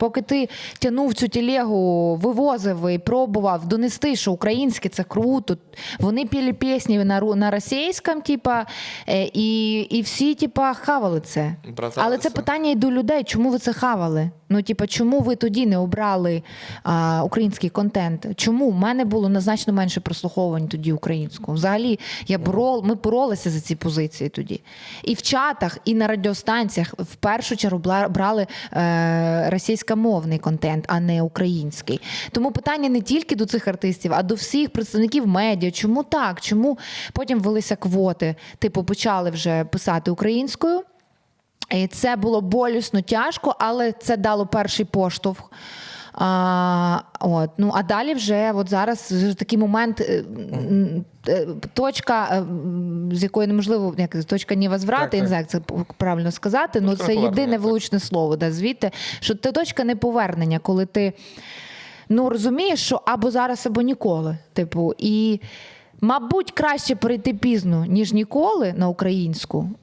Поки ти тягнув цю тілегу, вивозив і пробував донести, що українське це круто. Вони піли пісні на, на російському, типа, е, і, і всі, типа, хавали це. Братали Але це питання і до людей, чому ви це хавали? Ну, типа, чому ви тоді не обрали а, український контент? Чому? У мене було назначно менше прослуховувань тоді українського. Взагалі, я борол, ми боролися за ці позиції тоді. І в чатах, і на радіостанціях в першу чергу брали е, російськомовний контент, а не український. Тому питання не тільки до цих артистів, а до всіх представників медіа. Чому так? Чому потім велися квоти? Типу, почали вже писати українською. І це було болісно, тяжко, але це дало перший поштовх. А, от, ну, а далі вже от зараз такий момент, е, е, точка, е, з якої неможливо, як точка невозврату, Так, я не знаю, як це правильно сказати, ну це єдине так. влучне слово, да, звідти, що це точка неповернення, коли ти ну, розумієш, що або зараз, або ніколи. Типу, і, мабуть, краще перейти пізно, ніж ніколи на українську.